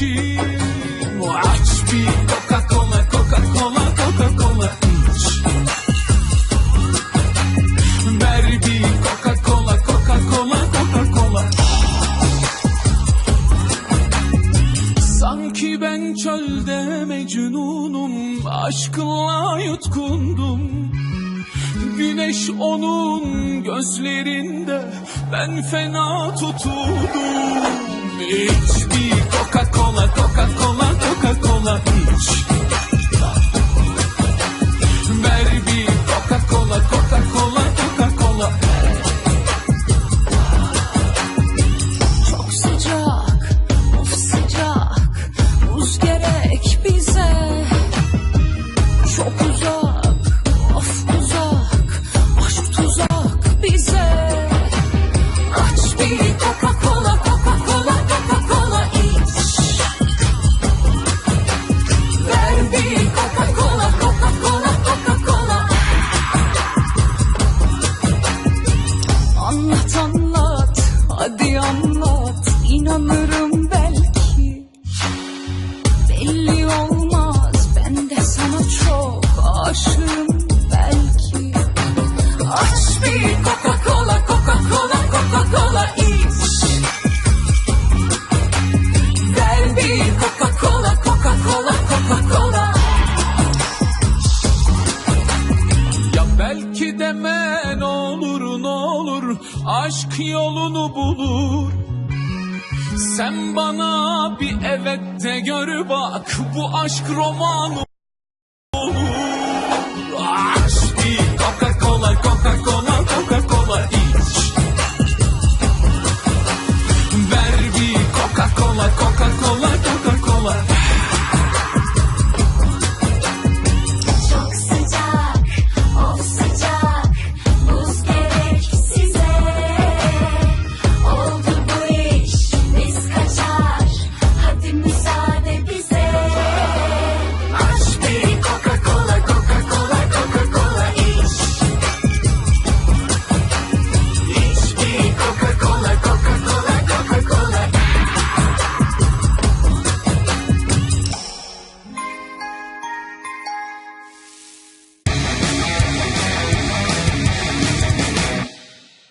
yanıyor, yanıyor ah içim. Aç bir Coca-Cola, Coca-Cola, Coca-Cola iç. Ver bir Coca-Cola, Coca-Cola, Coca-Cola. Sanki ben çölde mecnunum, aşkınla yutkundum. Güneş onun gözlerinde, ben fena tutuldum. İç bir Coca-Cola, Coca-Cola, Coca-Cola Belli olmaz, ben de sana çok aşığım belki. Aç bir Coca-Cola, Coca-Cola, Coca-Cola iç. Ver bir Coca-Cola, Coca-Cola, Coca-Cola. Ya belki deme olur ne olur aşk yolunu bulur. Sen bana bir evet de gör bak bu aşk romanı.